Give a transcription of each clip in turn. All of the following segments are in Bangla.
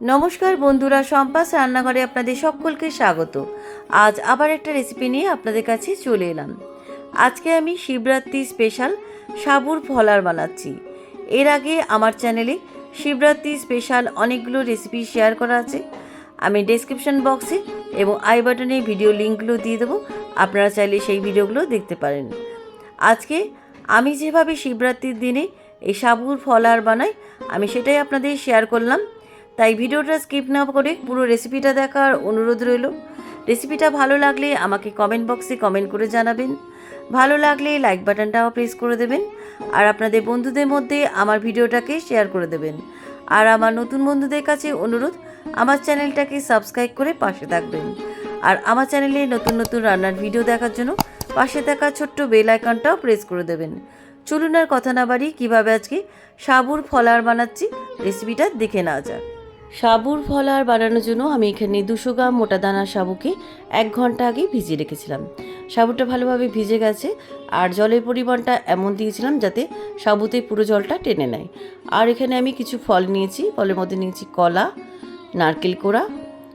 নমস্কার বন্ধুরা সম্পাস রান্নাঘরে আপনাদের সকলকে স্বাগত। আজ আবার একটা রেসিপি নিয়ে আপনাদের কাছে চলে এলাম। আজকে আমি শিবরাত্রি স্পেশাল সাবুর ফলার বানাচ্ছি। এর আগে আমার চ্যানেলে শিবরাত্রি স্পেশাল অনেকগুলো রেসিপি শেয়ার করা আছে। আমি ডেসক্রিপশন বক্সে এবং আই বাটনে ভিডিও লিঙ্কগুলো দিয়ে দেবো। আপনারা চাইলে সেই ভিডিওগুলো দেখতে পারেন। আজকে আমি যেভাবে শিবরাত্রির দিনে এই সাবুর ফলার বানাই, আমি সেটাই আপনাদের শেয়ার করলাম। তাই ভিডিওটা স্কিপ না করে পুরো রেসিপিটা দেখার অনুরোধ রইল। রেসিপিটা ভালো লাগলে আমাকে কমেন্ট বক্সে কমেন্ট করে জানাবেন। ভালো লাগলে লাইক বাটনটাও প্রেস করে দেবেন। আর আপনাদের বন্ধুদের মধ্যে আমার ভিডিওটাকে শেয়ার করে দেবেন। আর আমার নতুন বন্ধুদের কাছে অনুরোধ, আমার চ্যানেলটাকে সাবস্ক্রাইব করে পাশে থাকবেন। আর আমার চ্যানেলে নতুন নতুন রান্নার ভিডিও দেখার জন্য পাশে থাকা ছোট্ট বেল আইকনটাও প্রেস করে দেবেন। চলুন আর কথা না বাড়ি কীভাবে আজকে সাবুর ফলার বানাচ্ছি রেসিপিটা দেখে নেওয়া যাক। সাবুর ফলার বানানোর জন্য আমি এখানে দুশো গ্রাম মোটা দানা সাবুকে এক ঘণ্টা আগে ভিজিয়ে রেখেছিলাম। সাবুটা ভালোভাবে ভিজে গেছে আর জলের পরিমাণটা এমন দিয়েছিলাম যাতে সাবুতে পুরো জলটা টেনে নেয়। আর এখানে আমি কিছু ফল নিয়েছি। ফলের মধ্যে নিয়েছি কলা, নারকেল কোড়া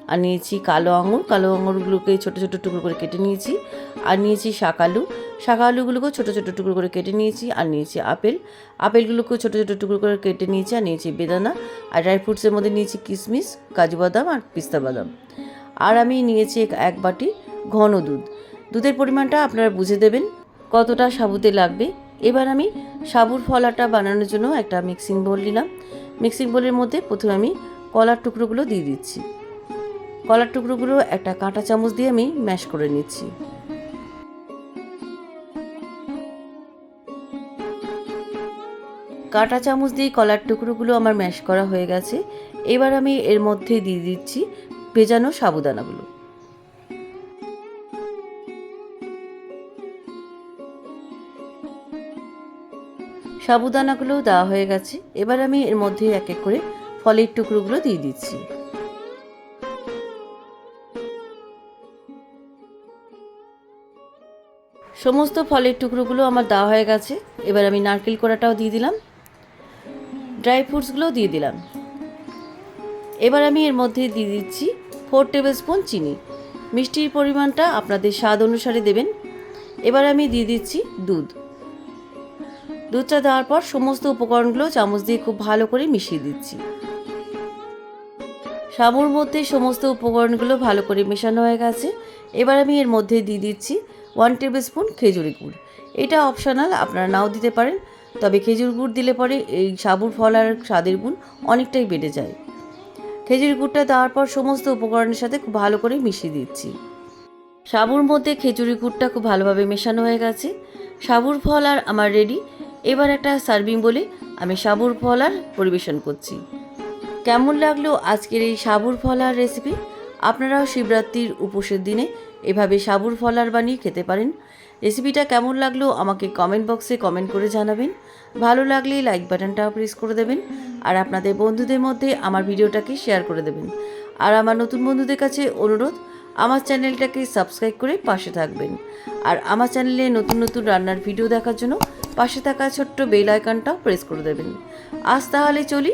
আর নিয়েছি কালো আঙুর। কালো আঙুরগুলোকে ছোটো ছোটো টুকরো করে কেটে নিয়েছি। আর নিয়েছি শাকালু শাকালুগুলোকেও ছোটো ছোটো টুকরো করে কেটে নিয়েছি আর নিয়েছি আপেল। আপেলগুলোকেও ছোটো ছোটো টুকরো করে কেটে নিয়েছি আর নিয়েছি বেদানা। আর ড্রাই ফ্রুটসের মধ্যে নিয়েছি কিশমিশ কাজু বাদাম আর পিস্তা বাদাম। আর আমি নিয়েছি এক- বাটি ঘন দুধ। দুধের পরিমাণটা আপনারা বুঝে দেবেন, কতটা সাবুতে লাগবে। এবার আমি সাবুর ফলাটা বানানোর জন্য একটা মিক্সিং বোল নিলাম। মিক্সিং বোলের মধ্যে প্রথমে আমি কলার টুকরোগুলো দিয়ে দিচ্ছি। কলার টুকরোগুলো একটা কাঁটা চামচ দিয়ে আমি ম্যাশ করে নিচ্ছি। কাঁটা চামচ দিয়ে কলার টুকরোগুলো আমার ম্যাশ করা হয়ে গেছে। এবার আমি এর মধ্যে দিয়ে দিচ্ছি ভেজানো সাবুদানাগুলো। সাবুদানাগুলো দেওয়া হয়ে গেছে। এবার আমি এর মধ্যে এক এক করে ফলের টুকরোগুলো দিয়ে দিচ্ছি। সমস্ত ফলের টুকরোগুলো আমার দেওয়া হয়ে গেছে। এবার আমি নারকেল কোড়াটাও দিয়ে দিলাম। ড্রাই ফ্রুটসগুলোও দিয়ে দিলাম। এবার আমি এর মধ্যে দিয়ে দিচ্ছি ফোর টেবিল স্পুন চিনি। মিষ্টির পরিমাণটা আপনাদের স্বাদ অনুসারে দেবেন। এবার আমি দিয়ে দিচ্ছি দুধ। দুধটা দেওয়ার পর সমস্ত উপকরণগুলো চামচ দিয়ে খুব ভালো করে মিশিয়ে দিচ্ছি। সাবুর মধ্যে সমস্ত উপকরণগুলো ভালো করে মেশানো হয়ে গেছে। এবার আমি এর মধ্যে দিয়ে দিচ্ছি ওয়ান টেবিল স্পুন খেজুরি গুড়। এটা অপশনাল আপনারা নাও দিতে পারেন। তবে খেজুর গুড় দিলে পরে এই সাবুর ফল আর স্বাদের গুণ অনেকটাই বেড়ে যায়। খেজুর গুড়টা দেওয়ার পর সমস্ত উপকরণের সাথে খুব ভালো করে মিশিয়ে দিচ্ছি। সাবুর মধ্যে খেজুরি গুড়টা খুব ভালোভাবে মেশানো হয়ে গেছে। সাবুর ফল আর আমার রেডি এবার একটা সার্ভিং বলে আমি সাবুর ফল আর পরিবেশন করছি। কেমন লাগল আজকের এই সাবুর ফলার রেসিপি আপনারাও শিবরাত্রির উপোসের দিনে এভাবে সাবুর ফলার বানিয়ে খেতে পারেন। রেসিপিটা কেমন লাগল আমাকে কমেন্ট বক্সে কমেন্ট করে জানাবেন। ভালো লাগলে লাইক বাটনটাও প্রেস করে দেবেন। আর আপনাদের বন্ধুদের মধ্যে আমার ভিডিওটাকে শেয়ার করে দেবেন। আর আমার নতুন বন্ধুদের কাছে অনুরোধ, আমার চ্যানেলটাকে সাবস্ক্রাইব করে পাশে থাকবেন। আর আমার চ্যানেলে নতুন নতুন রান্নার ভিডিও দেখার জন্য পাশে থাকা ছোট্ট বেল আইকনটাও প্রেস করে দেবেন। আজ তাহলে চলি